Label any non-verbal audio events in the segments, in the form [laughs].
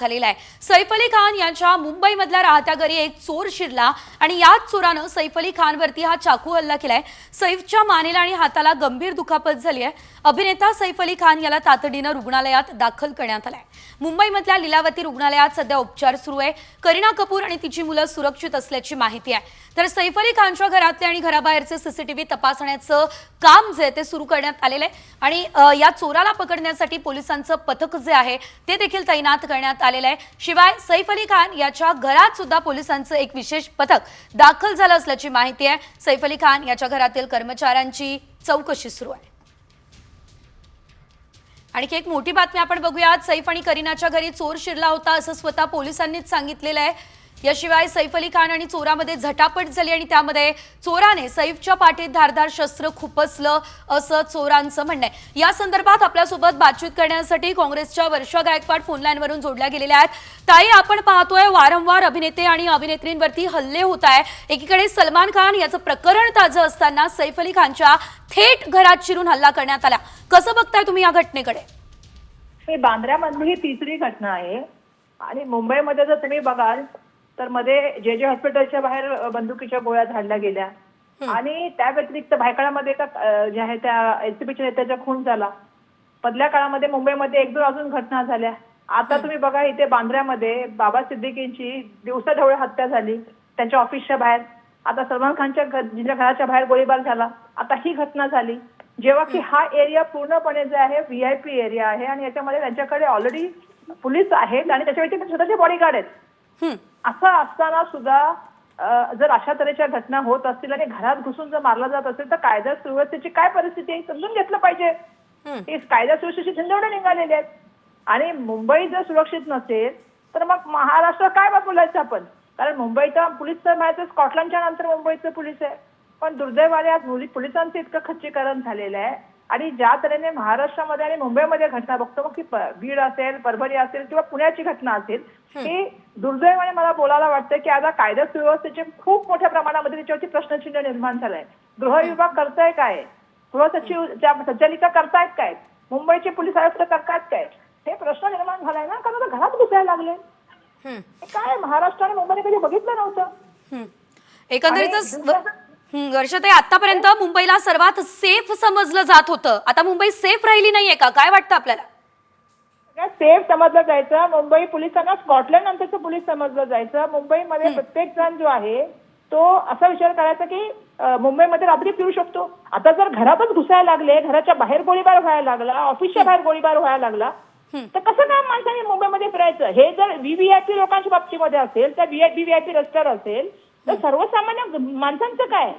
झालेला आहे. सैफ अली खान यांच्या मुंबईमधल्या राहत्या घरी एक चोर शिरला आणि याच चोरानं सैफ अली खानवरती हा चाकू हल्ला केलाय. सैफच्या मानेला आणि हाताला गंभीर दुखापत झाली आहे. अभिनेता सैफ अली खान याला तातडीनं रुग्णालयात दाखल करण्यात आलाय. मुंबईमधल्या लीलावती रुग्णालयात सध्या उपचार सुरू आहे. करीना कपूर आणि तिची मुलं सुरक्षित असल्याची माहिती आहे. तर सैफ अली खानच्या घरातले आणि घराबाहेरचे सीसीटीव्ही तपासण्याचं काम जे आहे ते सुरू करण्यात आलेलं आहे. आणि या चोराला पकडण्यासाठी पोलिसांचं पथक जे आहे ते देखील तैनात करण्यात आलं आलेलं आहे. शिवाय सैफ अली खान याच्या घरात सुद्धा पोलिसांचं एक विशेष पथक दाखल झालं असल्याची माहिती आहे. सैफ अली खान याच्या घरातील कर्मचाऱ्यांची चौकशी सुरू आहे. आणखी एक मोठी बातमी आपण बघूयात. सैफ आणि करीनाच्या घरी चोर शिरला होता असं स्वतः पोलिसांनीच सांगितलेलं आहे. याशिवाय सैफ अली खान आणि चोरामध्ये झटापट झाली आणि त्यामध्ये चोराने सैफच्या पाठीत धारधार शस्त्र खुपसलं असं चोरांचं म्हणणं आहे. या संदर्भात आपल्यासोबत बातचीत करण्यासाठी काँग्रेसच्या वर्षा गायकवाड फोनलाईनवरून जोडल्या गेलेल्या आहेत. ताई आपण पाहतोय वारंवार अभिनेते आणि अभिनेत्रींवरती हल्ले होत आहे एकीकडे सलमान खान याचं प्रकरण ताजं असताना सैफ अली खानच्या थेट घरात शिरून हल्ला करण्यात आला. कसं बघताय तुम्ही या घटनेकडे? हे बांद्र्यामधली ही तिसरी घटना आहे. आणि मुंबईमध्ये जर तुम्ही बघाल तर मध्ये जे जे हॉस्पिटलच्या बाहेर बंदुकीच्या गोळ्या झाडल्या गेल्या. आणि त्या व्यतिरिक्त भायखळामध्ये एका अ, ज्या आहे त्या एलसीबीच्या नेत्याचा खून झाला. मधल्या काळामध्ये मुंबईमध्ये एक दोन अजून घटना झाल्या. आता तुम्ही बघा इथे बांद्र्यामध्ये बाबा सिद्दीकींची दिवसाढवळे हत्या झाली. त्यांच्या ऑफिसच्या बाहेर. आता सलमान खानच्या जिच्या घराच्या बाहेर गोळीबार झाला. आता ही घटना झाली. जेव्हा की हा एरिया पूर्णपणे जे आहे व्हीआयपी एरिया आहे आणि याच्यामध्ये त्यांच्याकडे ऑलरेडी पोलीस आहेत आणि त्याच्या व्यतिरिक्त स्वतःचे बॉडीगार्ड आहेत. असं असताना सुद्धा जर अशा तऱ्हेच्या घटना होत असतील आणि घरात घुसून जर मारला जात असेल तर कायदा सुव्यवस्थेची काय परिस्थिती आहे समजून घेतलं पाहिजे. ही कायदा सुव्यवस्थेची झंझवडे निघालेले आहेत. आणि मुंबई जर सुरक्षित नसेल तर मग महाराष्ट्र काय बा बोलायचं आपण? कारण मुंबईचा पोलीस तर माहिती स्कॉटलंडच्या नंतर मुंबईचं पोलीस आहे. पण दुर्दैवाने आज पोली- पोलिसांचं इतकं खच्चीकरण झालेलं आहे. आणि ज्या तऱ्हेने महाराष्ट्रामध्ये आणि मुंबईमध्ये घटना बघतो मग ती बीड असेल परभणी असेल किंवा पुण्याची घटना असेल ही. दुर्दैवाने मला बोलायला वाटतं की आता कायदा सुव्यवस्थेचे खूप मोठ्या प्रमाणामध्ये त्याच्यावरती प्रश्नचिन्ह निर्माण झालंय. गृह विभाग करताय काय? गृह सचिव ज्या संचालिका करतायत काय? मुंबईचे पोलीस आयुक्त करतायत काय? हे प्रश्न निर्माण झालाय ना? कारण आता घरात घुसायला लागले. हे. काय? महाराष्ट्र आणि मुंबईने कधी बघितलं नव्हतं. एकंदरीतच वर्षाताई आतापर्यंत मुंबईला सर्वात सेफ समजलं जात होतं. आता मुंबई सेफ राहिली नाहीये का? काय वाटतं आपल्याला? सेफ समजलं जायचं. मुंबई पोलिसांना स्कॉटलंड नंतरचं पोलीस समजलं जायचं. मुंबईमध्ये प्रत्येक जण जो आहे तो असा विचार करायचा की मुंबईमध्ये रात्री फिरू शकतो. आता जर घरातच घुसायला लागले घराच्या बाहेर गोळीबार व्हायला लागला ऑफिसच्या बाहेर गोळीबार व्हायला लागला तर कसं काय माणसाने मुंबईमध्ये फिरायचं? हे जर व्हीव्हीआयपी लोकांच्या बाबतीमध्ये असेल तर व्हीआयपी रस्त्यावर असेल तर सर्वसामान्य माणसांचं काय?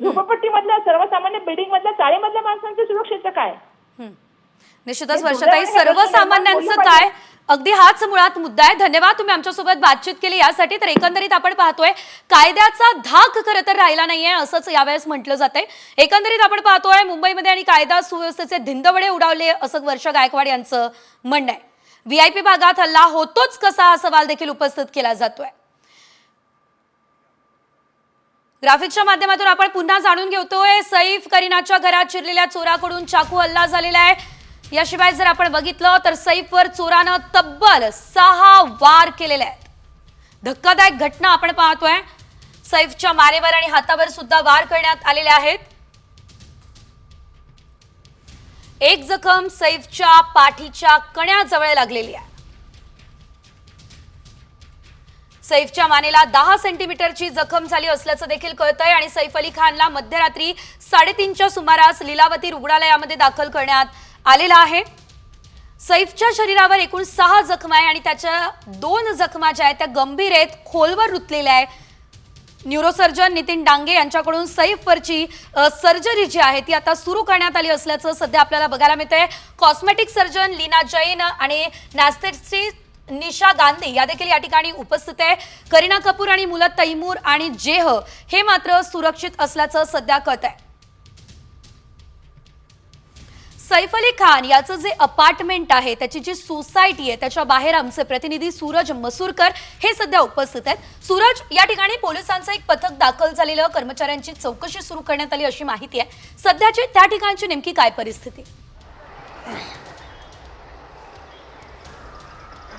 झोपडपट्टी मधल्या सर्वसामान्य बिल्डिंग मधल्या चाळीमधल्या माणसांचं सुरक्षेचं काय. निश्चितच वर्षाताई सर्वसामान्यांचं काय? अगदी हाच मुळात मुद्दा आहे. धन्यवाद तुम्ही आमच्यासोबत बातचीत केली यासाठी. तर एकंदरीत आपण पाहतोय कायद्याचा धाक खरं तर राहिला नाहीये असंच यावेळेस म्हटलं जातंय. एकंदरीत आपण पाहतोय मुंबईमध्ये आणि कायदा सुव्यवस्थेचे धिंदवडे उडावले असं वर्षा गायकवाड यांचं म्हणणं आहे. व्हीआयपी भागात हल्ला होतोच कसा हा सवाल देखील उपस्थित केला जातोय. ग्राफिक्सच्या माध्यमातून आपण पुन्हा जाणून घेतोय सैफ करीनाच्या घरात चिरलेल्या चोराकडून चाकू हल्ला झालेला आहे. याशिवाय जर आपण बघितलं तर सैफवर चोरानं तब्बल सहा वार केलेले आहेत. धक्कादायक घटना आपण पाहतोय. सैफच्या मारेवर आणि हातावर सुद्धा वार करण्यात आलेले आहेत. एक जखम सैफच्या पाठीच्या कण्याजवळ लागलेली आहे. सैफच्या मानेला दहा सेंटीमीटरची जखम झाली असल्याचं देखील कळतंय आणि सैफ अली खानला मध्यरात्री साडेतीनच्या सुमारास लीलावती रुग्णालयामध्ये दाखल करण्यात आलेला आहे. सैफच्या शरीरावर एकूण सहा जखमा आहे आणि त्याच्या दोन जखमा ज्या आहेत त्या गंभीर आहेत खोलवर रुतलेल्या आहे न्यूरोसर्जन नितीन डांगे यांच्याकडून सैफवरची सर्जरी जी आहे ती आता सुरू करण्यात आली असल्याचं सध्या आपल्याला बघायला मिळतंय. कॉस्मेटिक सर्जन लीना जैन आणि नॅस्थेटिस्ट निशा गांधी या देखील या ठिकाणी उपस्थित आहे. करीना कपूर आणि मुलं तैमूर आणि जेह हे मात्र सुरक्षित असल्याचं सध्या कळत आहे सैफ अली खान याचं जे अपार्टमेंट आहे त्याची जी सोसायटी आहे त्याच्या बाहेर आमचे प्रतिनिधी सूरज मसूरकर हे सध्या उपस्थित आहेत. सूरज या ठिकाणी पोलिसांचं एक पथक दाखल झालेलं कर्मचाऱ्यांची चौकशी सुरू करण्यात आली अशी माहिती आहे. सध्याची त्या ठिकाणची नेमकी काय परिस्थिती?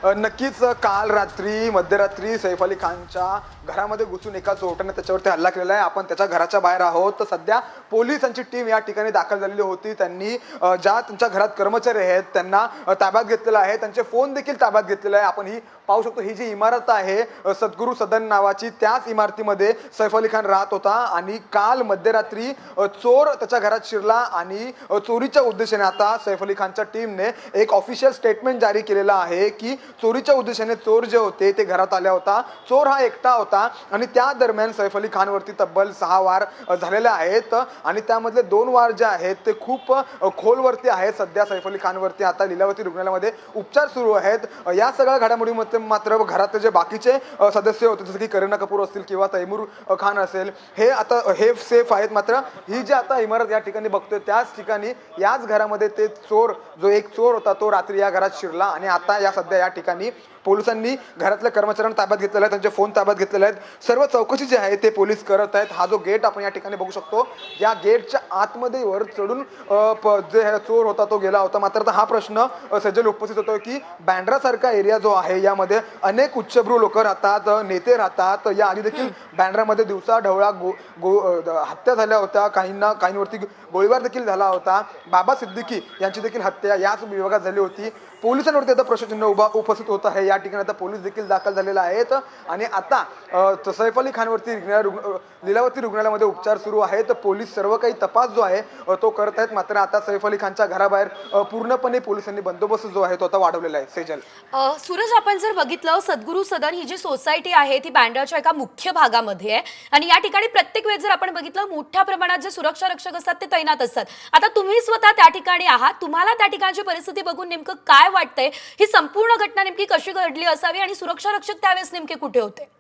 नक्कीच काल रात्री मध्यरात्री सैफ अली खानच्या घरामध्ये घुसून एका चोरट्याने त्याच्यावरती हल्ला केलेला आहे. आपण त्याच्या घराच्या बाहेर आहोत. तर सध्या पोलिसांची टीम या ठिकाणी दाखल झालेली होती. त्यांनी ज्या त्यांच्या घरात कर्मचारी आहेत त्यांना ताब्यात घेतलेला आहे. त्यांचे फोन देखील ताब्यात घेतलेला आहे. आपण ही पाहू शकतो ही जी इमारत आहे सद्गुरू सदन नावाची त्याच इमारतीमध्ये सैफ अली खान राहत होता. आणि काल मध्यरात्री चोर त्याच्या घरात शिरला आणि चोरीच्या उद्देशाने आता सैफ अली खानच्या टीमने एक ऑफिशियल स्टेटमेंट जारी केलेलं आहे की चोरीच्या उद्देशाने चोर जे होते ते घरात आल्या होता. चोर हा एकटा होता. आणि त्या दरम्यान सैफ अली खानवरती तब्बल सहा वार झालेले आहेत. आणि त्यामधले दोन वार जे आहेत ते खूप खोलवरती आहेत. सध्या सैफ अली खानवरती आता लिलावती रुग्णालयामध्ये उपचार सुरू आहेत. या सगळ्या घडामोडीमध्ये मात्र घरातले जे बाकीचे सदस्य होते जसं की करीना कपूर असतील किंवा तैमूर खान असेल हे आता हे सेफ आहेत. मात्र ही जी आता इमारत या ठिकाणी बघतोय त्याच ठिकाणी याच घरामध्ये ते चोर जो एक चोर होता तो रात्री या घरात शिरला. आणि आता या सध्या या ठिकाणी पोलिसांनी घरातल्या कर्मचाऱ्यांना ताब्यात घेतलेला आहे त्यांचे फोन ताब्यात घेतलेले आहेत. सर्व चौकशी जी आहे ते पोलीस करत आहेत. हा जो गेट आपण या ठिकाणी बघू शकतो या गेटच्या आतमध्ये वर चढून प- जे चोर होता तो गेला होता. मात्र आता हा प्रश्न सज्जल उपस्थित होतो की बँड्रासारखा एरिया जो आहे यामध्ये अनेक उच्चभ्रू लोक राहतात नेते राहतात. या आधी देखील बँड्रामध्ये दिवसा ढवळा गो गो हत्या झाल्या होत्या. काहींना काहींवरती गोळीबार देखील झाला होता. बाबा सिद्दीकी यांची देखील हत्या याच विभागात झाली होती. पोलिसांवरती आता प्रश्नचिन्ह उभा उपस्थित होत आहे. या ठिकाणी आता पोलीस देखील दाखल झालेले आहेत. आणि आता सैफ अली खानवरती रुग्णालय रुग्ण- लिलावती रुग्णालयामध्ये उपचार सुरू आहेत. पोलीस सर्व काही तपास जो आहे तो करत आहेत. मात्र आता सैफ अली खानच्या घराबाहेर पूर्णपणे पोलिसांनी बंदोबस्त जो आहे तो आता वाढवलेला आहे. सेजल. सूरज आपण जर बघितलं सद्गुरू सदन ही जी सोसायटी आहे ती बँड्राच्या एका मुख्य भागामध्ये आहे. आणि या ठिकाणी प्रत्येक वेळेस जर आपण बघितलं मोठ्या प्रमाणात जे सुरक्षा रक्षक असतात ते तैनात असतात. आता तुम्ही स्वतः त्या ठिकाणी आहात. तुम्हाला त्या ठिकाणची परिस्थिती बघून नेमकं काय वाटतंय? ही संपूर्ण घटना नेमकी कशी घडली असावी आणि सुरक्षा रक्षक त्यावेळेस नेमके कुठे होते?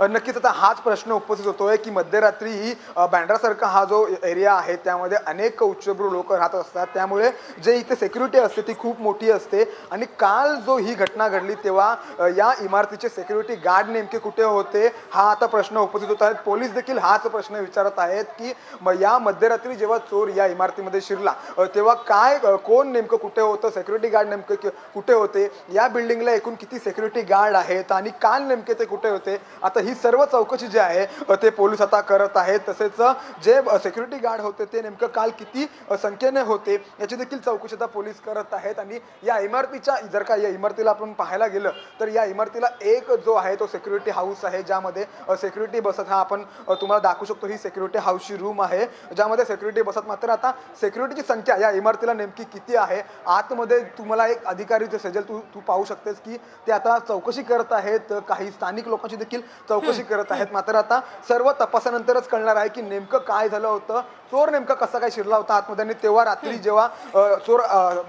नक्कीच आता हाच प्रश्न उपस्थित होतोय की मध्यरात्री ही बँड्रासारखा हा जो एरिया आहे त्यामध्ये अनेक उच्चभ्रू लोक राहत असतात. त्यामुळे जे इथे सेक्युरिटी असते ती खूप मोठी असते. आणि काल जो ही घटना घडली तेव्हा या इमारतीचे सेक्युरिटी गार्ड नेमके कुठे होते हा आता प्रश्न उपस्थित होत आहेत. पोलीस देखील हाच प्रश्न विचारत आहेत की या मध्यरात्री जेव्हा चोर या इमारतीमध्ये शिरला तेव्हा काय कोण नेमकं कुठे होतं सेक्युरिटी गार्ड नेमकं कुठे होते? या बिल्डिंगला एकूण किती सेक्युरिटी गार्ड आहेत? आणि काल नेमके ते कुठे होते? आता ही सर्व चौकशी जी आहे ते पोलीस आता करत आहेत. तसेच जे सेक्युरिटी गार्ड होते ते नेमकं काल किती संख्येने होते याची देखील चौकशी आता पोलीस करत आहेत. आणि या इमारतीच्या जर का या इमारतीला आपण पाहायला गेलं तर या इमारतीला एक जो आहे तो सेक्युरिटी हाऊस आहे ज्यामध्ये सेक्युरिटी बसत हा आपण तुम्हाला दाखवू शकतो. ही सेक्युरिटी हाऊसची रूम आहे ज्यामध्ये सेक्युरिटी बसत मात्र आता सेक्युरिटीची संख्या या इमारतीला नेमकी किती आहे? आतमध्ये तुम्हाला एक अधिकारी जे सजेल तू तू पाहू शकतेस की ते आता चौकशी करत आहेत. काही स्थानिक लोकांची देखील चौकशी करत आहेत. मात्र आता सर्व तपासानंतरच कळणार आहे की नेमकं काय झालं होतं. चोर नेमका कसा काय शिरला होता आतमध्ये आणि तेव्हा रात्री जेव्हा चोर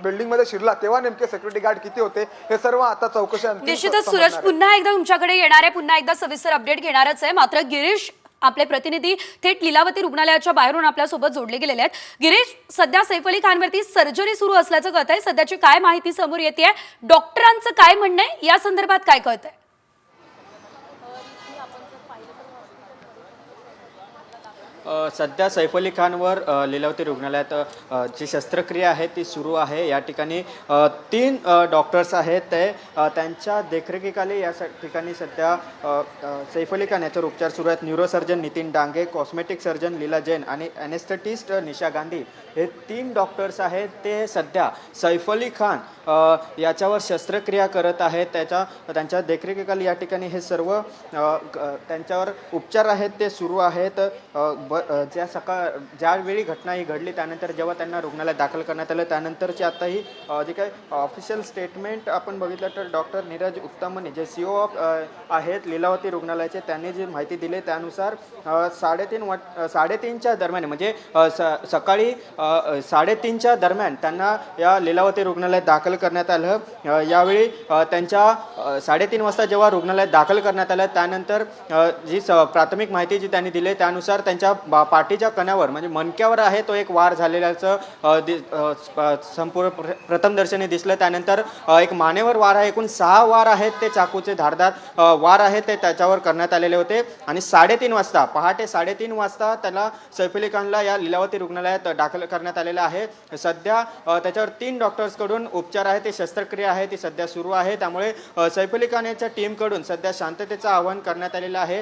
बिल्डिंगमध्ये शिरला तेव्हा नेमके सेक्युरिटी गार्ड किती होते? हे सर्व आता चौकशी निश्चितच सूरज आहे. पुन्हा एकदा तुमच्याकडे येणार आहे. पुन्हा एकदा सविस्तर अपडेट घेणारच आहे. मात्र गिरीश आपले प्रतिनिधी थेट लीलावती रुग्णालयाच्या बाहेरून आपल्यासोबत जोडले गेलेले आहेत. गिरीश सध्या सैफ अली खानवरती सर्जरी सुरू असल्याचं कळत आहे सध्याची काय माहिती समोर येते डॉक्टरांचं काय म्हणणं आहे? या संदर्भात काय कळतंय? अ, सध्या सैफ अली खानवर लिलावती रुग्णालयात जी शस्त्रक्रिया आहे ती सुरू आहे. या ठिकाणी तीन डॉक्टर्स आहेत ते. त्यांच्या देखरेखीखाली या स- ठिकाणी सध्या सैफ अली खान याच्यावर उपचार सुरू आहेत. Neurosurgeon Nitin Dange cosmetic surgeon Leela Jain आणि ॲनेस्थेटिस्ट निशा गांधी हे तीन डॉक्टर्स आहेत. ते सध्या सैफ अली खान याच्यावर शस्त्रक्रिया करत आहेत. त्याच्या त्यांच्या देखरेखीखाली या ठिकाणी हे सर्व त्यांच्यावर उपचार आहेत. ते सुरू आहेत. ब ज्या सकाळ ज्यावेळी घटना ही घडली त्यानंतर जेव्हा त्यांना रुग्णालयात दाखल करण्यात आलं त्यानंतरची आता ही जे काही ऑफिशियल स्टेटमेंट आपण बघितलं तर डॉक्टर नीरज उत्तमने जे सी ओ ऑफ आहेत लीलावती रुग्णालयाचे त्यांनी जी माहिती दिली त्यानुसार साडेतीन वाट साडेतीनच्या दरम्यान म्हणजे स सकाळी साडेतीनच्या दरम्यान त्यांना या लीलावती रुग्णालयात दाखल करण्यात आलं. यावेळी त्यांच्या साडेतीन वाजता जेव्हा रुग्णालयात दाखल करण्यात आलं त्यानंतर जी स प्राथमिक माहिती जी त्यांनी दिली त्यानुसार त्यांच्या बा- पाठीच्या कण्यावर म्हणजे मणक्यावर आहे तो एक वार झालेल्याचं दि- संपूर्ण प्र- प्रथमदर्शनी दिसलं. त्यानंतर एक मानेवर वार आहे एकूण सहा वार आहेत ते चाकूचे धारदार वार आहेत ते त्याच्यावर करण्यात आलेले होते. आणि साडेतीन वाजता पहाटे साडेतीन वाजता त्याला सैफिली खानला या लिलावती रुग्णालयात दाखल करण्यात आलेलं आहे. सध्या त्याच्यावर तीन डॉक्टर्सकडून उपचार आहे ते शस्त्रक्रिया आहे ती सध्या सुरू आहे. त्यामुळे अ, सैफ अली खान याच्या टीमकडून सध्या शांततेचं आवाहन करण्यात आलेलं आहे.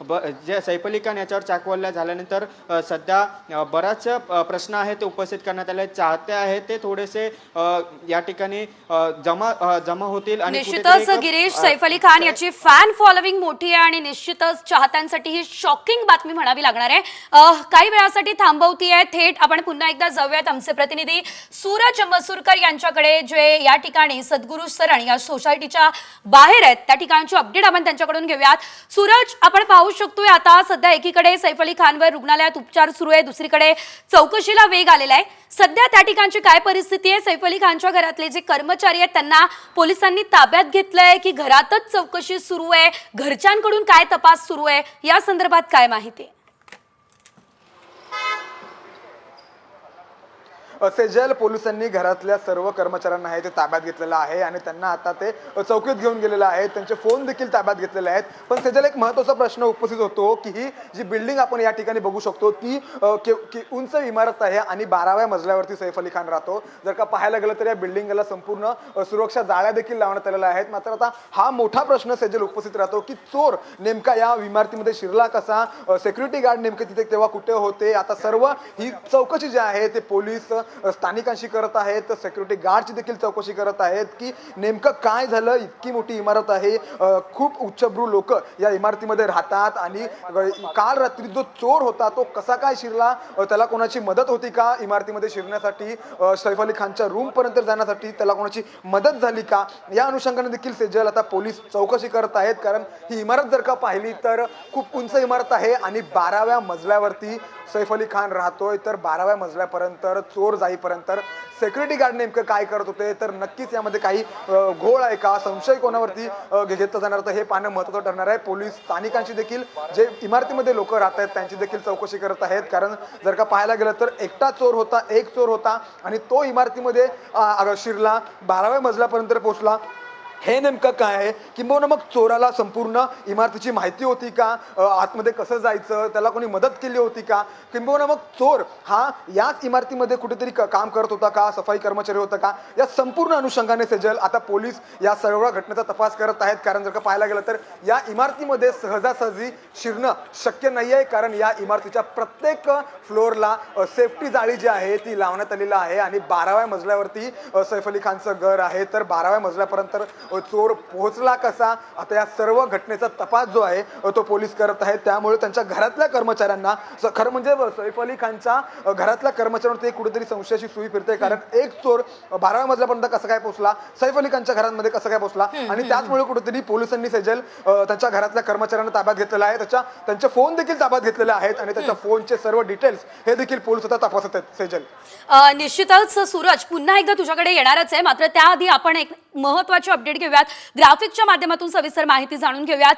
ब जे सैफ अली खान याच्यावर चाकवल्या झाल्यानंतर सध्या बराच प्रश्न आहे ते उपस्थित करण्यात आले. चाहते आहेत ते थोडेसे या ठिकाणी जमा जमा होतील आणि निश्चितच गिरीश सैफ अली खान याची फॅन फॉलोविंग मोठी आहे आणि निश्चितच चाहत्यांसाठी ही शॉकिंग बातमी म्हणावी लागणार आहे. काही वेळासाठी थांबवती आहे थेट. आपण पुन्हा एकदा जाऊयात आमचे प्रतिनिधी सूरज मसूरकर यांच्याकडे जे या ठिकाणी सद्गुरू सरण या सोसायटीच्या बाहेर आहेत. त्या ठिकाणची अपडेट आपण त्यांच्याकडून घेऊयात. सूरज आपण पाहू शकतोय आता सध्या एकीकडे सैफ अली खानवर रुग्णालयात उपचार सुरू आहे. दुसरीकडे चौकशीला वेग आलेला आहे. सध्या त्या ठिकाणची काय परिस्थिती आहे? सैफ अली खानच्या घरातले जे कर्मचारी आहेत त्यांना पोलिसांनी ताब्यात घेतलंय की घरातच चौकशी सुरू आहे? घरच्यांकडून काय तपास सुरू आहे? या संदर्भात काय माहिती सेजल पोलिसांनी घरातल्या सर्व कर्मचाऱ्यांना आहे ते ताब्यात घेतलेलं आहे आणि त्यांना आता ते चौकीत घेऊन गेलेलं आहे. त्यांचे फोन देखील ताब्यात घेतलेले आहेत. पण सेजल एक महत्त्वाचा प्रश्न उपस्थित होतो की ही जी बिल्डिंग आपण या ठिकाणी बघू शकतो ती के- की उंच इमारत आहे आणि बाराव्या मजल्यावरती सैफ अली खान राहतो. जर का पाहायला गेलं तर या बिल्डिंगला संपूर्ण सुरक्षा जाळ्या देखील लावण्यात आलेल्या आहेत. मात्र आता हा मोठा प्रश्न सेजल उपस्थित राहतो की चोर नेमका या इमारतीमध्ये शिरला कसा? सिक्युरिटी गार्ड नेमके तिथे तेव्हा कुठे होते? आता सर्व ही चौकशी जी आहे ते पोलीस स्थानिकांशी करत आहेत सिक्युरिटी गार्डची देखील चौकशी करत आहेत की नेमकं काय झालं इतकी मोठी इमारत आहे खूप उच्चभ्रू लोक या इमारतीमध्ये राहतात आणि काल रात्री जो चोर होता तो कसा काय शिरला त्याला कोणाची मदत होती का इमारतीमध्ये शिरण्यासाठी सैफ अली खानच्या रूम पर्यंत जाण्यासाठी त्याला कोणाची मदत झाली का? या अनुषंगाने देखील सेजल आता पोलीस चौकशी करत आहेत कारण ही इमारत जर का पाहिली तर खूप उंच इमारत आहे आणि बाराव्या मजल्यावरती सैफ अली खान राहतोय तर बाराव्या मजल्यापर्यंत चोर समोर जाईपर्यंत सेक्युरिटी गार्ड नेमकं काय करत होते? तर नक्कीच यामध्ये काही घोळ आहे का? संशय कोणावरती घेतलं जाणार? तर हे पाहणं महत्त्वाचं ठरणार आहे. पोलीस स्थानिकांची देखील जे इमारतीमध्ये लोक राहत आहेत त्यांची देखील चौकशी करत आहेत. कारण जर का पाहायला गेलं तर एकटा चोर होता एक चोर होता आणि तो इमारतीमध्ये शिरला बाराव्या मजल्यापर्यंत पोहोचला. हे नेमकं काय आहे? किंबहुना मग चोराला संपूर्ण इमारतीची माहिती होती का? आतमध्ये कसं जायचं? त्याला कोणी मदत केली होती का? किंबहुना मग चोर हा याच इमारतीमध्ये कुठेतरी क- काम करत होता का? सफाई कर्मचारी होता का? या संपूर्ण अनुषंगाने सेजल. आता पोलीस या सर्व घटनेचा तपास करत आहेत. कारण जर का पाहायला गेलं तर या इमारतीमध्ये सहजासहजी शिरणं शक्य नाही आहे कारण या इमारतीच्या प्रत्येक फ्लोअरला सेफ्टी जाळी जी आहे ती लावण्यात आलेली आहे. आणि बाराव्या मजल्यावरती सैफ अली खानचं घर आहे. तर बाराव्या मजल्यापर्यंत चोर पोहोचला कसा? आता या सर्व घटनेचा तपास जो आहे तो पोलीस करत आहेत. त्यामुळे त्यांच्या घरातल्या कर्मचाऱ्यांना खरं म्हणजे सैफ अली खानच्या घरातल्या कर्मचाऱ्यांवरती कुठेतरी संशयाची सुई फिरते. कारण एक चोर बाराव्या मजल्यापर्यंत कसा काय पोहोचला? सैफ अली खानच्या घरांमध्ये कसा काय पोहोचला? आणि त्याचमुळे कुठेतरी पोलिसांनी सेजल त्यांच्या घरातल्या कर्मचाऱ्यांना ताब्यात घेतलेला आहे. त्याच्या त्यांचे फोन देखील ताब्यात घेतलेले आहेत आणि त्याच्या फोनचे सर्व डिटेल्स हे देखील पोलीस आता तपासत आहेत सेजल. निश्चितच सूरज पुन्हा एकदा तुझ्याकडे येणारच आहे. मात्र त्याआधी आपण एक महत्वाची अपडेट घेऊयात. ग्राफिकच्या माध्यमातून सविस्तर माहिती जाणून घेऊयात.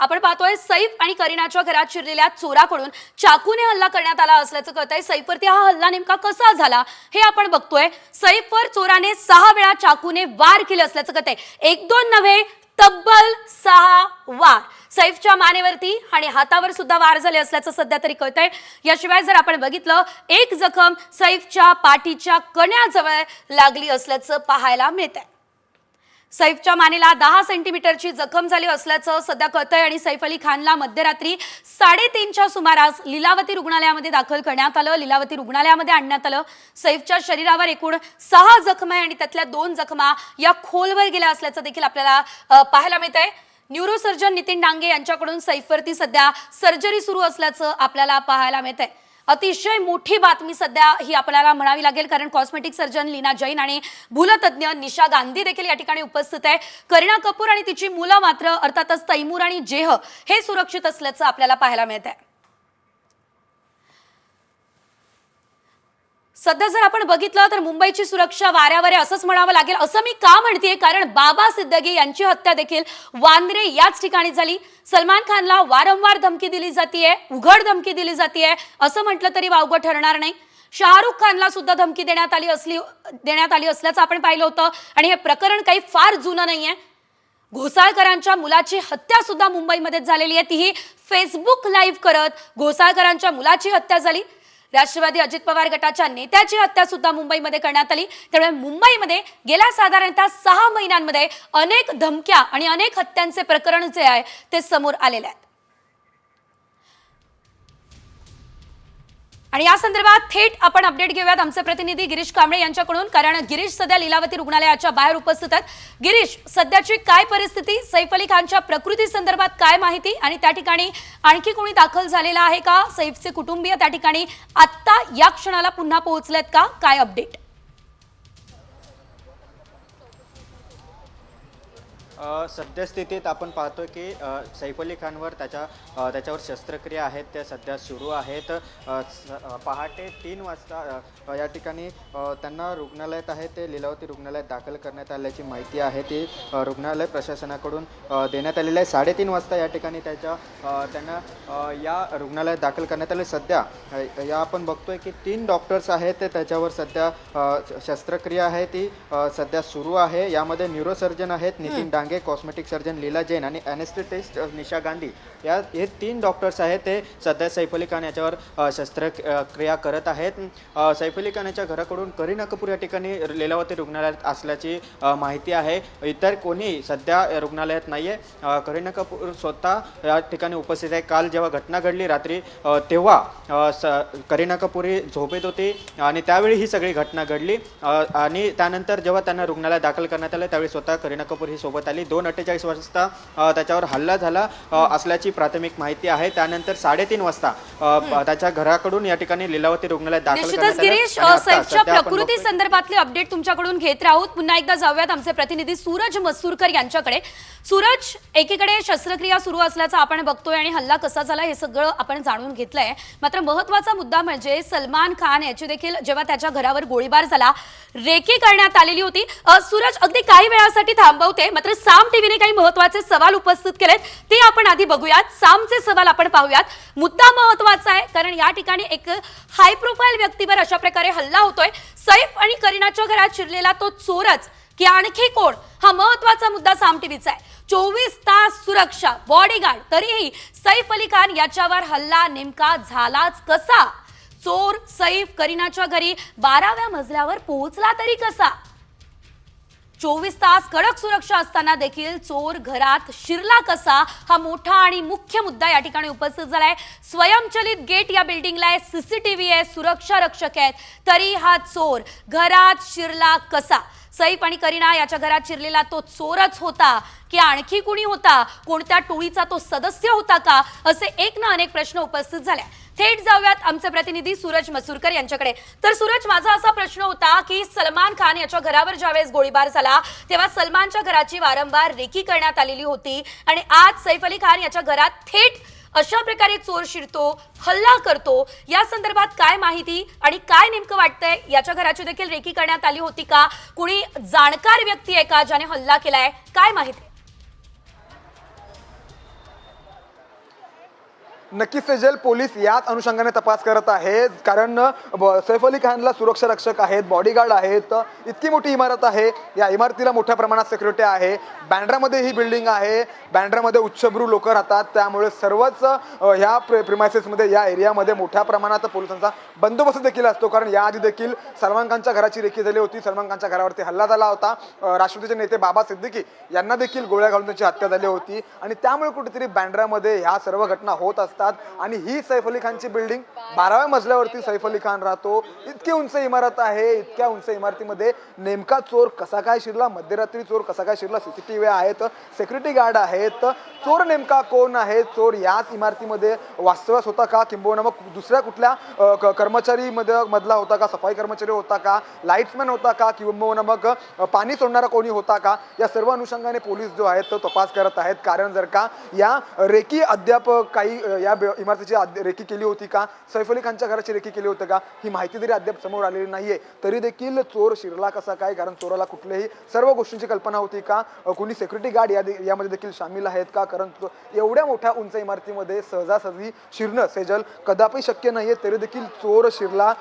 आपण पाहतोय सैफ आणि करीनाच्या घरात शिरलेल्या चोराकडून चाकूने हल्ला करण्यात आला असल्याचं कळत आहे सैफवरती हा हल्ला नेमका कसा झाला हे आपण बघतोय. सैफवर चोराने सहा वेळा चाकूने वार केले असल्याचं कळत आहे एक दोन नव्हे तब्बल सहा वार. सैफच्या मानेवरती आणि हातावर सुद्धा वार झाले असल्याचं सध्या तरी कळतंय. याशिवाय जर आपण बघितलं एक जखम सैफच्या पाठीच्या कण्याजवळ लागली असल्याचं पाहायला मिळत आहे सैफच्या मानेला दहा सेंटीमीटरची जखम झाली असल्याचं सध्या कळतंय आणि सैफ अली खानला मध्यरात्री साडेतीनच्या सुमारास लिलावती रुग्णालयामध्ये दाखल करण्यात आलं. लिलावती रुग्णालयामध्ये आणण्यात आलं. सैफच्या शरीरावर एकूण सहा जखमा आहे आणि त्यातल्या दोन जखमा या खोलवर गेल्या असल्याचं देखील आपल्याला पाहायला पाहायला आहे न्यूरोसर्जन नितीन डांगे यांच्याकडून सैफवरती सध्या सर्जरी सुरू असल्याचं आपल्याला पाहायला मिळतंय. अतिशय मोठी बातमी सध्या ही आपल्याला म्हणावी लागेल कारण कॉस्मेटिक सर्जन लीना जैन आणि भूलतज्ञ निशा गांधी देखील या ठिकाणी उपस्थित आहे करीना कपूर आणि तिची मुलं मात्र अर्थातच तैमूर आणि जेह हे सुरक्षित असल्याचं आपल्याला पाहायला मिळत आहे सध्या जर आपण बघितलं तर मुंबईची सुरक्षा वाऱ्यावर आहे असंच म्हणावं लागेल. असं मी का म्हणतेय? कारण बाबा सिद्दगी यांची हत्या देखील वांद्रे याच ठिकाणी झाली. सलमान खानला वारंवार धमकी दिली जाते उघड धमकी दिली जाते असं म्हटलं तरी वावगं ठरणार नाही. शाहरुख खानला सुद्धा धमकी देण्यात आली असली देण्यात आली असल्याचं आपण पाहिलं होतं. आणि हे प्रकरण काही फार जुनं नाहीये. घोसाळकरांच्या मुलाची हत्या सुद्धा मुंबईमध्येच झालेली आहे. तीही फेसबुक लाईव्ह करत घोसाळकरांच्या मुलाची हत्या झाली. राष्ट्रवादी अजित पवार गटाच्या नेत्याची हत्या सुद्धा मुंबईमध्ये करण्यात आली. त्यामुळे मुंबईमध्ये गेल्या साधारणतः सहा महिन्यांमध्ये अनेक धमक्या आणि अनेक हत्यांचे प्रकरण जे आहे ते समोर आलेले आहेत. आणि या संदर्भात थेट आपण अपडेट घेऊयात आमचे प्रतिनिधी गिरीश कांबळे यांच्याकडून कारण गिरीश सध्या लीलावती रुग्णालयाच्या बाहेर उपस्थित आहेत. गिरीश सध्याची काय परिस्थिती? सैफ अली खानच्या प्रकृती संदर्भात काय माहिती? आणि त्या ठिकाणी आणखी कोणी दाखल झालेला आहे का? सैफचे कुटुंबीय त्या ठिकाणी आत्ता या क्षणाला पुन्हा पोहोचलेत का? काय अपडेट सद्यस्थितीत आपण पाहतो की सैफ अली खानवर त्याच्या त्याच्यावर शस्त्रक्रिया आहेत त्या सध्या सुरू आहेत. पहाटे तीन वाजता या ठिकाणी त्यांना रुग्णालयात आहे ते लीलावती रुग्णालयात दाखल करण्यात आल्याची माहिती आहे. ती रुग्णालय प्रशासनाकडून देण्यात आलेली आहे. साडेतीन वाजता या ठिकाणी त्याच्या त्यांना या रुग्णालयात दाखल करण्यात आले सध्या या आपण बघतोय की तीन डॉक्टर्स आहेत ते त्याच्यावर सध्या शस्त्रक्रिया आहे. ती सध्या सुरू आहे. यामध्ये न्यूरोसर्जन आहेत नितीन डांगे कॉस्मेटिक सर्जन लीला जैन आणि अनेस्थेटिस्ट निशा गांधी. या हे तीन डॉक्टर्स आहेत ते सध्या सैफ अली खान याच्यावर शस्त्रक्रिया करत आहेत. सैफ अली खान याच्या घराकडून करीना कपूर या ठिकाणी लीलावती रुग्णालयात असल्याची माहिती आहे. इतर कोणी सध्या रुग्णालयात नाही आहे करीना कपूर स्वतः या ठिकाणी उपस्थित आहे. काल जेव्हा घटना घडली रात्री तेव्हा स करीना कपूर ही झोपेत होती आणि त्यावेळी ही सगळी घटना घडली. आणि त्यानंतर जेव्हा त्यांना रुग्णालयात दाखल करण्यात आलं त्यावेळी स्वतः करीना कपूर ही सोबत आली. दोन अठ्ठेचाळीस वाजता त्याच्यावर हल्ला झाला असल्याची प्राथमिक माहिती आहे. त्यानंतर साडेतीन वाजता त्याच्या घराकडून या ठिकाणी लीलावती रुग्णालयात दाखल. गिरीश आणि सैफच्या प्रकृती संदर्भातले अपडेट तुमच्याकडून घेत राहूत. पुन्हा एकदा जाऊयात आमचे प्रतिनिधी सूरज मसूरकर यांच्याकडे. सूरज एकीकडे शस्त्रक्रिया सुरू असल्याचं आपण बघतोय आणि हल्ला कसा झाला हे सगळं आपण जाणून घेतलंय. मात्र महत्त्वाचा मुद्दा म्हणजे सलमान खान याची देखील जेव्हा त्याच्या घरावर गोळीबार झाला रेकी करण्यात आलेली होती. सूरज अगदी काही वेळासाठी थांबवते मात्र साम टीव्हीने काही महत्त्वाचे सवाल उपस्थित केलेत ते आपण आधी बघूयात. सामचे सवाल आपण पाहूयात. मुद्दा महत्त्वाचा आहे कारण या ठिकाणी एक हाय प्रोफाईल व्यक्तीवर अशा प्रकारे हल्ला होतोय. सैफ आणि करीनाच्या घरात शिरलेला तो चोरच की आणखी कोण? हा महत्त्वाचा मुद्दा साम टीव्हीचा आहे. चोवीस तास सुरक्षा बॉडीगार्ड तरीही सैफ अली खान याच्यावर हल्ला नेमका झालाच कसा? चोर सैफ करीनाच्या घरी बाराव्या मजल्यावर पोहोचला तरी कसा? चोवीस तास कडक सुरक्षा असताना देखील चोर घरात शिरला कसा हा मोठा आणि मुख्य मुद्दा या ठिकाणी उपस्थित झालाय. स्वयंचलित गेट या बिल्डिंगला आहे सीसीटीव्ही आहे सुरक्षा रक्षक आहेत. तरी हा चोर घरात शिरला कसा? सईफ आणि करीना याच्या घरात शिरलेला तो चोरच होता की आणखी कुणी होता? कोणत्या टोळीचा तो सदस्य होता का? असे एक ना अनेक प्रश्न उपस्थित झाले. थेट जाऊयात आमचे प्रतिनिधी सूरज मसूरकर यांच्याकडे. तर सूरज माझा असा प्रश्न होता की सलमान खान याच्या घरावर ज्यावेळेस गोळीबार झाला तेव्हा सलमानच्या घराची वारंवार रेकी करण्यात आलेली होती आणि आज सैफ अली खान याच्या घरात थेट अशा प्रकारे चोर शिरतो हल्ला करतो या संदर्भात काय माहिती आणि काय नेमकं वाटतंय? याच्या घराची देखील रेकी करण्यात आली होती का? कुणी जाणकार व्यक्ती आहे का ज्याने हल्ला केलाय? काय माहिती? नक्कीच सेजल पोलीस याच अनुषंगाने तपास करत आहेत. कारण ब- सैफ अली खानला सुरक्षा रक्षक आहेत बॉडीगार्ड आहेत इतकी मोठी इमारत आहे. या इमारतीला मोठ्या प्रमाणात सिक्युरिटी आहे. बँड्रामध्ये ही बिल्डिंग आहे. बँड्रामध्ये उच्चभ्रू लोक राहतात. त्यामुळे सर्वच ह्या प्रिमायसेसमध्ये या एरियामध्ये मोठ्या प्रमाणात पोलिसांचा बंदोबस्त देखील असतो. कारण याआधी देखील सलमान खानच्या घराची रेखी झाली होती. सलमान खानच्या घरावरती हल्ला झाला होता. राष्ट्रपतीचे राष्ट्रवादीचे नेते बाबा सिद्दीकी यांना देखील गोळ्या घालून त्याची हत्या झाली होती. आणि त्यामुळे कुठेतरी बँड्रामध्ये ह्या सर्व घटना होत असतात. आणि ही सैफ अली खानची बिल्डिंग बाराव्या मजल्यावरती सैफ अली खान राहतो. इतकी उंच इमारत आहे. इतक्या उंच इमारतीमध्ये नेमका चोर कसा काय शिरला? मध्यरात्री चोर कसा काय शिरला? सी सी टी व्ही आहेत. सेक्युरिटी गार्ड आहेत. चोर नेमका कोण आहे? चोर याच इमारतीमध्ये वास्तव्यास होता का? किंबहुना मग दुसऱ्या कुठल्या कर्मचारीमध्ये कर्मचारी मध्ये मधला होता का? सफाई कर्मचारी होता का? लाईट्समॅन होता का? किंबहुना मग पाणी सोडणारा कोणी होता का? या सर्व अनुषंगाने पोलीस जो आहेत तो तपास करत आहेत. कारण जर का या रेकी अद्याप काही या या इमारतीची रेखी केली होती का? सैफ अली खानच्या घराची रेखी केली होती का? ही माहिती जरी अद्याप समोर आलेली नाहीये तरी देखील चोर शिरला कसा काय? कारण चोराला कुठल्याही सर्व गोष्टींची कल्पना होती का? कुणी कोणी सेक्युरिटी गार्ड या यामध्ये देखील सामील आहेत का? कारण एवढ्या मोठ्या उंच इमारतीमध्ये सहजासहजी शिरणं सेजल कदापि शक्य नाहीये तरी देखील चोर शिरला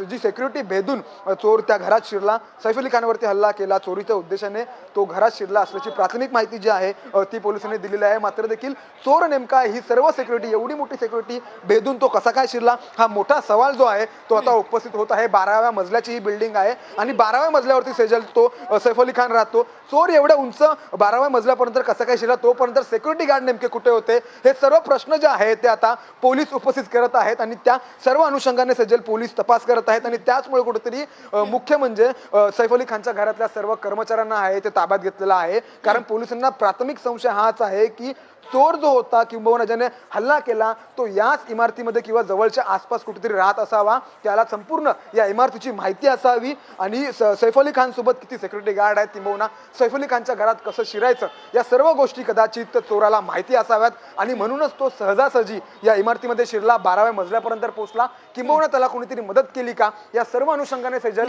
जी सेक्युरिटी भेदून चोर त्या घरात शिरला. सैफ अली खानवरती हल्ला केला. चोरीच्या उद्देशाने तो घरात शिरला असल्याची प्राथमिक माहिती जी आहे ती पोलिसांनी दिलेली आहे. मात्र देखील चोर नेमका ही सर्व सेक्युरिटी एवढी मोठी सेक्युरिटी भेदून तो कसा काय शिरला? हा मोठा सवाल जो आहे तो आता उपस्थित होत आहे. बाराव्या मजल्याची ही बिल्डिंग आहे आणि बाराव्या मजल्यावरती सेजल तो सैफ अली खान राहतो. चोर एवढ्या उंच बाराव्या मजल्यापर्यंत कसा काय शिरला तोपर्यंत सेक्युरिटी गार्ड नेमके कुठे होते? हे सर्व प्रश्न जे आहेत ते आता पोलीस उपस्थित करत आहेत आणि त्या सर्व अनुषंगाने सज्जल पोलीस तपास करत आहेत आणि त्याचमुळे कुठेतरी मुख्य म्हणजे सैफ अली खानच्या घरातल्या सर्व कर्मचाऱ्यांना आहे ते ताब्यात घेतलेलं आहे. कारण पोलिसांना प्राथमिक संशय हाच आहे की चोर जो होता किंबहुना ज्याने हल्ला केला तो याच इमारतीमध्ये किंवा जवळच्या आसपास कुठेतरी राहत असावा त्याला संपूर्ण या इमारतीची माहिती असावी. आणि सैफ अली खान सोबत किती सेक्युरिटी गार्ड आहेत किंबहुना सैफ अली खानच्या घरात कसं शिरायचं या सर्व गोष्टी कदाचित चोराला माहिती असाव्यात. आणि म्हणूनच तो सहजासहजी या इमारतीमध्ये शिरला बाराव्या मजल्यापर्यंत पोहोचला. किंबहुना त्याला कोणीतरी मदत केली का? या सर्व अनुषंगाने सैजल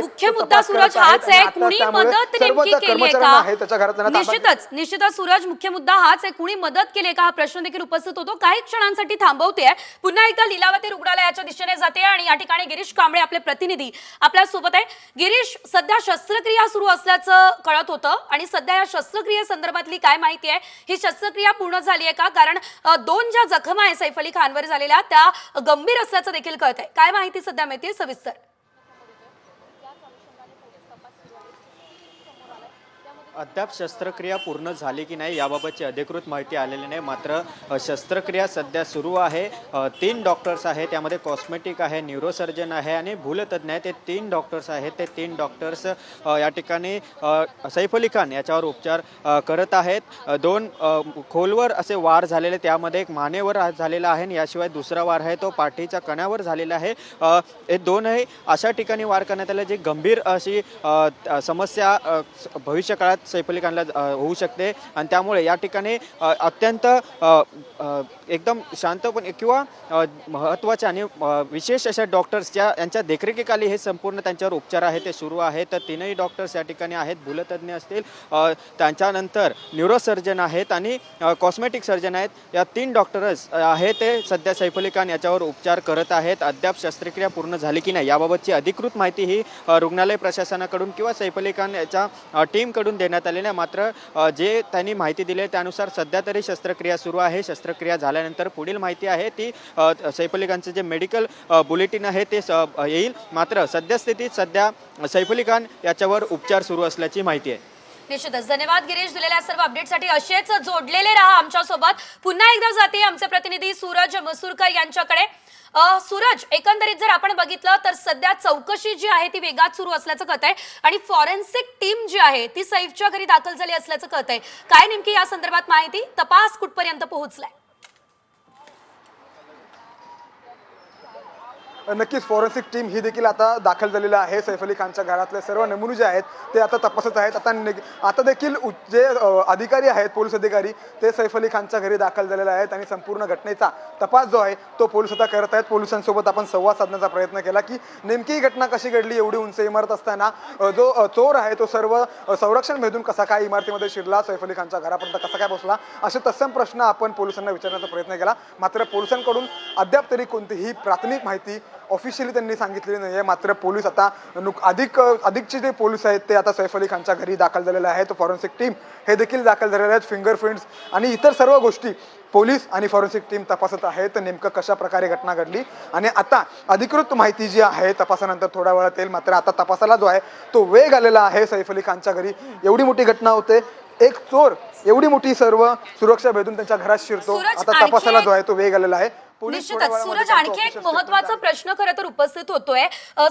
मुख्य मुद्दा सूरज हाच आहे. कुणी मदत नेमकी केली आहे का? निश्चितच निश्चितच सूरज मुख्य मुद्दा हाच आहे कुणी मदत केली का हा प्रश्न देखील उपस्थित होतो. काही क्षणांसाठी थांबवते पुन्हा एकदा लिलावती रुग्णालयाच्या दिशेने जाते आणि या ठिकाणी गिरीश कांबळे आपले प्रतिनिधी आपल्यासोबत आहे. गिरीश सध्या शस्त्रक्रिया सुरू असल्याचं कळत होतं आणि सध्या या शस्त्रक्रिये संदर्भातली काय माहिती आहे? ही शस्त्रक्रिया पूर्ण झाली आहे का? कारण दोन ज्या जखमा आहे सैफ अली खानवर झालेल्या त्या गंभीर असल्याचं देखील कळत आहे काय माहिती सध्या मिळते सविस्तर. अद्याप शस्त्रक्रिया पूर्ण झाली की नाही याबाबतची अधिकृत माहिती आलेली नाही. मात्र शस्त्रक्रिया सध्या सुरू आहे. तीन डॉक्टर्स आहेत. त्यामध्ये कॉस्मेटिक आहे न्यूरोसर्जन आहे आणि भूलतज्ञ आहे ते तीन डॉक्टर्स आहेत. ते तीन डॉक्टर्स या ठिकाणी सैफ अली खान याच्यावर उपचार करत आहेत. दोन खोलवर असे वार झालेले त्यामध्ये एक मानेवर झालेला आहे आणि याशिवाय दुसरा वार आहे तो पाठीच्या कण्यावर झालेला आहे. हे दोनही अशा ठिकाणी वार करण्यात आले जे गंभीर अशी समस्या भविष्यकाळात सैफ अली खानला होऊ शकते. आणि त्यामुळे या ठिकाणी अत्यंत एकदम शांतपणे किंवा महत्त्वाच्या महत्त्वाचे आणि विशेष अशा डॉक्टर्स ज्या यांच्या देखरेखीखाली हे संपूर्ण त्यांच्यावर उपचार आहे ते सुरू आहे तर तीनही डॉक्टर्स या ठिकाणी आहेत. भूलतज्ञ असतील त्यांच्यानंतर न्यूरोसर्जन आहेत आणि कॉस्मेटिक सर्जन आहेत. या तीन डॉक्टर्स आहेत ते सध्या सैफ अली खान याच्यावर उपचार करत आहेत. अद्याप शस्त्रक्रिया पूर्ण झाली की नाही याबाबतची अधिकृत माहिती ही रुग्णालय प्रशासनाकडून किंवा सैफ अली खान याच्या टीमकडून देण्यात आलेली नाही. मात्र जे त्यांनी माहिती दिली आहे त्यानुसार सध्या तरी शस्त्रक्रिया सुरू आहे. शस्त्रक्रिया झाल्यानंतर पुढील माहिती आहे ती सैफ अली खानचं जे मेडिकल बुलेटिन आहे ते येईल. मात्र सद्यस्थितीत सध्या सैफ अली खान याच्यावर उपचार सुरू असल्याची माहिती आहे. निश्चितच. धन्यवाद गिरीश दिलेल्या सर्व अपडेटसाठी. असेच जोडलेले राहा आमच्यासोबत. पुन्हा एकदा जाते आमचे प्रतिनिधी सूरज मसूरकर यांच्याकडे. सूरज एकंदरीत जर आपण बघितलं तर सध्या चौकशी जी आहे ती वेगात सुरू असल्याचं कळत आहे आणि फॉरेन्सिक टीम जी आहे ती सैफच्या घरी दाखल झाली असल्याचं कळत आहे काय नेमकी या संदर्भात माहिती? तपास कुठपर्यंत पोहोचलाय? नक्कीच फॉरेन्सिक टीम ही देखील आता दाखल झालेली आहे. सैफ अली खानच्या घरातले सर्व नमुने जे आहेत ते आता तपासत आहेत. आता ने- आता देखील जे अधिकारी आहेत पोलीस अधिकारी ते सैफ अली खानच्या घरी दाखल झालेले आहेत आणि संपूर्ण घटनेचा तपास जो आहे तो पोलीस आता करत आहेत. पोलिसांसोबत आपण संवाद साधण्याचा प्रयत्न केला की नेमकी ही घटना कशी घडली? एवढी उंच इमारत असताना जो चोर आहे तो सर्व संरक्षण भेदून कसा काय इमारतीमध्ये शिरला? सैफ अली खानच्या घरापर्यंत कसा काय पोहोचला? असे तत्सम प्रश्न आपण पोलिसांना विचारण्याचा प्रयत्न केला. मात्र पोलिसांकडून अद्याप तरी कोणतीही प्राथमिक माहिती ऑफिशियली त्यांनी सांगितलेली नाही आहे मात्र पोलीस आता नुक अधिक अधिकचे जे पोलीस आहेत ते आता सैफ अली खानच्या घरी दाखल झालेले आहेत. फॉरेन्सिक टीम हे देखील दाखल झालेले आहेत फिंगरप्रिंट्स आणि इतर सर्व गोष्टी पोलीस आणि फॉरेन्सिक टीम तपासत आहेत. नेमकं कशा प्रकारे घटना घडली आणि आता अधिकृत माहिती जी आहे तपासानंतर थोड्या वेळात येईल. मात्र आता तपासाला जो आहे तो वेग आलेला आहे सैफ अली खानच्या घरी. एवढी मोठी घटना होते. एक चोर एवढी मोठी सर्व सुरक्षा भेदून त्यांच्या घरात शिरतो. आता तपासाला जो आहे तो वेग आलेला आहे. निश्चितच. सूरज आणखी एक महत्त्वाचा प्रश्न खरं तर उपस्थित होतोय.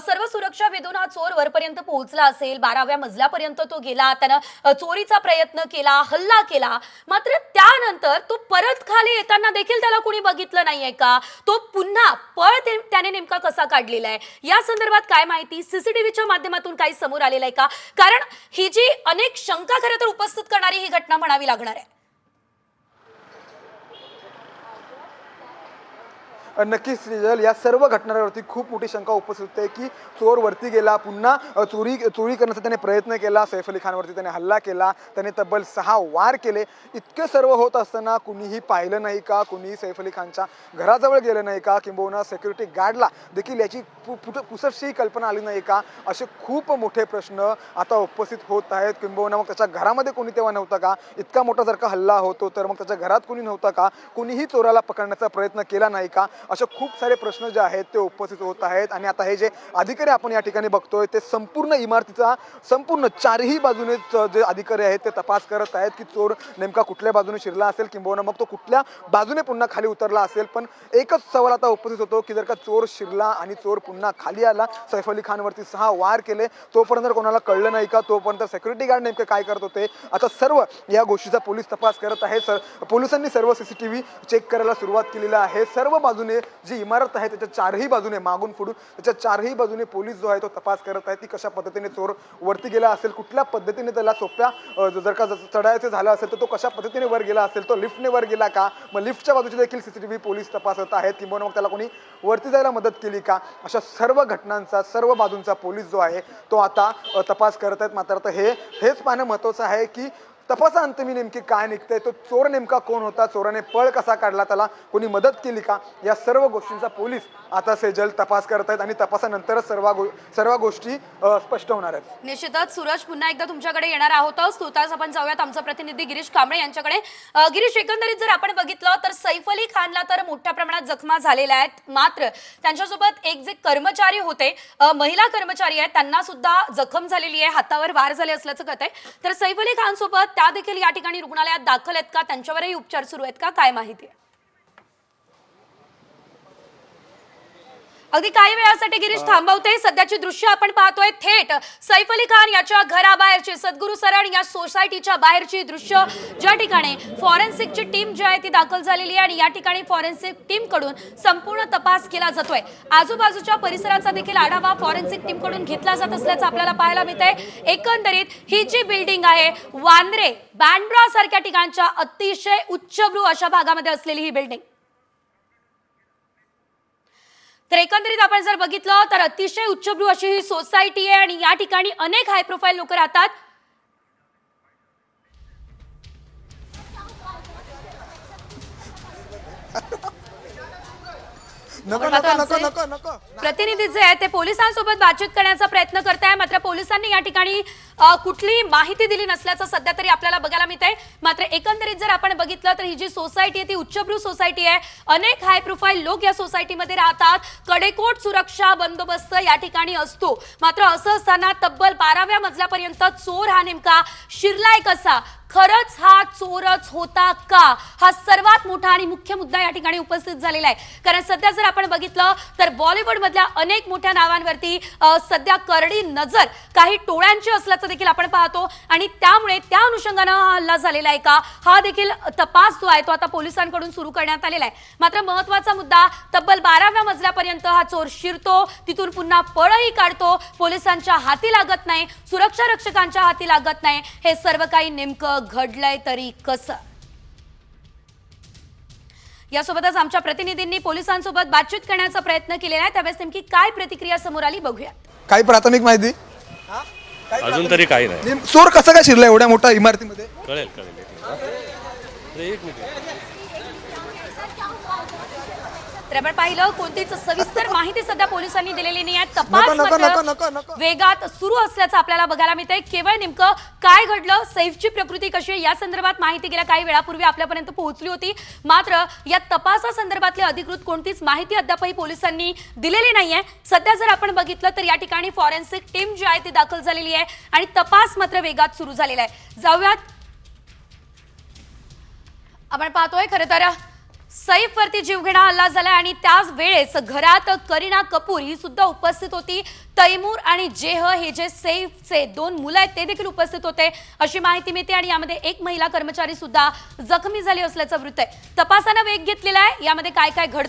सर्व सुरक्षा भेदून हा चोर वरपर्यंत पोहोचला असेल. बाराव्या मजल्यापर्यंत तो गेला. त्यानं चोरीचा प्रयत्न केला हल्ला केला. मात्र त्यानंतर तो परत खाली येताना देखील त्याला कोणी बघितलं नाहीये का? तो पुन्हा पळ त्याने नेमका कसा काढलेला आहे? या संदर्भात काय माहिती? सीसीटीव्हीच्या माध्यमातून काही समोर आलेलं आहे का? कारण ही जी अनेक शंका खरं तर उपस्थित करणारी ही घटना म्हणावी लागणार आहे. नक्कीच सेजल या सर्व घटनांवरती खूप मोठी शंका उपस्थित होते की चोर वरती गेला पुन्हा चोरी चोरी करण्याचा त्याने प्रयत्न केला सैफ अली खानवरती त्याने हल्ला केला त्याने तब्बल सहा वार केले. इतके सर्व होत असताना कुणीही पाहिलं नाही का? कुणीही सैफ अली खानच्या घराजवळ गेलं नाही का? किंबहुना सिक्युरिटी गार्डला देखील याची पु- पुट- पुसटशी कल्पना आली नाही का? असे खूप मोठे प्रश्न आता उपस्थित होत आहेत. किंबहुना मग त्याच्या घरामध्ये कोणी तेव्हा नव्हता का? इतका मोठा जर का हल्ला होतो तर मग त्याच्या घरात कोणी नव्हता का? कुणीही चोराला पकडण्याचा प्रयत्न केला नाही का? असे खूप सारे प्रश्न जे आहेत ते उपस्थित होत आहेत. आणि आता हे जे अधिकारी आपण या ठिकाणी बघतोय ते संपूर्ण इमारतीचा संपूर्ण चारही बाजूने च- जे अधिकारी आहेत ते तपास करत आहेत की चोर नेमका कुठल्या बाजूने शिरला असेल किंबहुना मग तो कुठल्या बाजूने पुन्हा खाली उतरला असेल. पण एकच सवाल आता उपस्थित होतो की जर का चोर शिरला आणि चोर पुन्हा खाली आला सैफ अली खानवरती सहा वार केले तोपर्यंत जर कोणाला कळलं नाही का तोपर्यंत सेक्युरिटी गार्ड नेमके काय करत होते? आता सर्व या गोष्टीचा पोलीस तपास करत आहे सर पोलिसांनी सर्व C C T V check करायला सुरुवात केलेली आहे. सर्व बाजूने जी इमारत आहे त्याच्या चारही बाजूने मागून फुडून त्याच्या चारही बाजूने पोलीस जो आहे तो तपास करत आहे. ती कशा पद्धतीने चोर वरती गेला असेल कुठल्या पद्धतीने त्याला सोप्या जर का चढायचं झालं असेल तर तो कशा पद्धतीने वर गेला असेल तो लिफ्टने वर गेला का? मग लिफ्टच्या बाजूचे देखील C C T V police तपासत आहेत. किंवा मग त्याला कोणी वरती जायला मदत केली का? अशा सर्व घटनांचा सर्व बाजूंचा पोलीस जो आहे तो आता तपास करत आहेत. मात्र आता हे हेच पाहणं महत्त्वाचं आहे की तपासाअंतमी नेमकी काय निघतंय तो चोर नेमका कोण होता चोराने पळ कसा काढला त्याला कोणी मदत केली का? या सर्व गोष्टींचा पोलीस आता सेजल तपास करत आहेत आणि तपासानंतरच सर्व गो सर्व गोष्टी स्पष्ट होणार आहेत. निश्चितच सूरज पुन्हा एकदा तुमच्याकडे येणार आहोतच तुर्तास आपण जाऊयात. आमचा प्रतिनिधी गिरीश कांबळे यांच्याकडे. गिरीश एकंदरीत जर आपण बघितलं तर सैफ अली खानला तर मोठ्या प्रमाणात जखमा झालेल्या आहेत. मात्र त्यांच्यासोबत एक जे कर्मचारी होते महिला कर्मचारी आहेत त्यांना सुद्धा जखम झालेली आहे. हातावर वार झाले असल्याचं कळत आहे तर सैफ अली खान सोबत त्या देखील या ठिकाणी रुग्णालयात दाखल आहेत का? त्यांच्यावरही उपचार सुरू आहेत का? काय माहिती आहे? अगदी काही वेळासाठी गिरीश थांबवते. सध्याची दृश्य आपण पाहतोय थेट सैफ अली खान याच्या घराबाहेरची सद्गुरू सरण या सोसायटीच्या बाहेरची दृश्य. ज्या ठिकाणी फॉरेन्सिकची टीम जी आहे ती दाखल झालेली आहे आणि या ठिकाणी फॉरेन्सिक टीमकडून संपूर्ण तपास केला जातोय. आजूबाजूच्या परिसराचा देखील आढावा फॉरेन्सिक टीमकडून घेतला जात असल्याचं आपल्याला पाहायला मिळतंय. एकंदरीत ही जी बिल्डिंग आहे वांद्रे बँड्रा सारख्या ठिकाणच्या अतिशय उच्चभ्रू अशा भागामध्ये असलेली ही बिल्डिंग. तर एकंदरीत आपण जर बघितलं तर अतिशय उच्चभ्रू अशी ही सोसायटी आहे आणि या ठिकाणी अनेक हाय प्रोफाईल लोक राहतात. नको आपण आता नको नको आमचे- नको नको. प्रतिनिधी जे आहेत ते पोलिसांसोबत बातचीत करण्याचा प्रयत्न करत आहे मात्र पोलिसांनी या ठिकाणी कुठलीही माहिती दिली नसल्याचं सध्या तरी आपल्याला बघायला मिळत आहे मात्र एकंदरीत जर आपण बघितलं तर ही जी सोसायटी आहे ती उच्चभ्रू सोसायटी आहे. अनेक हाय प्रोफाईल लोक या सोसायटीमध्ये राहतात. कडेकोट सुरक्षा बंदोबस्त या ठिकाणी असतो. मात्र असं असताना तब्बल बाराव्या मजल्यापर्यंत चोर हा नेमका शिरलाय कसा? खरंच हा चोरच होता का? हा सर्वात मोठा आणि मुख्य मुद्दा या ठिकाणी उपस्थित झालेला आहे. कारण सध्या जर आपण बघितलं तर बॉलिवूडमधल्या अनेक मोठ्या नावांवरती सध्या करडी नजर काही टोळ्यांची असल्याचं देखील आपण पाहतो. आणि त्यामुळे त्या अनुषंगानं हा हल्ला झालेला आहे का? हा देखील तपास जो आहे तो आता पोलिसांकडून सुरू करण्यात आलेला आहे. मात्र महत्त्वाचा मुद्दा तब्बल बाराव्या मजल्यापर्यंत हा चोर शिरतो तिथून पुन्हा पळही काढतो पोलिसांच्या हाती लागत नाही सुरक्षा रक्षकांच्या हाती लागत नाही. हे सर्व काही नेमकं घडलंय तरी कसं? यासोबतच आमच्या प्रतिनिधींनी पोलिसांसोबत बातचीत करण्याचा प्रयत्न केलेला आहे. त्यावेळेस नेमकी काय प्रतिक्रिया समोर आली बघूयात. काही प्राथमिक माहिती? अजून तरी काही नाही. चोर कसं काय शिरला एवढ्या मोठ्या इमारतीमध्ये? कळेल कळेल. एक मिनिट. अरे एक मिनिट तर आपण पाहिलं कोणतीच सविस्तर [laughs] माहिती सध्या पोलिसांनी दिलेली नाही आहे. तपास मात्र. वेगात सुरू असल्याचं आपल्याला बघायला मिळतंय. केवळ नेमकं काय घडलं सैफची प्रकृती कशी आहे या संदर्भात माहिती गेल्या काही वेळापूर्वी आपल्यापर्यंत पोहोचली होती. मात्र या तपासासंदर्भातली अधिकृत कोणतीच माहिती अद्यापही पोलिसांनी दिलेली नाहीये. सध्या जर आपण बघितलं तर या ठिकाणी फॉरेन्सिक टीम जी आहे ती दाखल झालेली आहे आणि तपास मात्र वेगात सुरू झालेला आहे. जाऊयात. आपण पाहतोय खरं तर सैफ वरती जीवघेणा हल्ला झाला आणि त्याच वेळेस घरात करीना कपूर ही सुद्धा उपस्थित होती. तैमूर आणि जेह हे जे सैफचे दोन मुलं आहेत ते देखील उपस्थित होते. अशी माहिती मिळते आणि यामध्ये एक महिला कर्मचारी सुद्धा जखमी झाली असल्याचं वृत्त आहे. तपासानं वेग घेतलेला आहे. यामध्ये काय काय घडतं?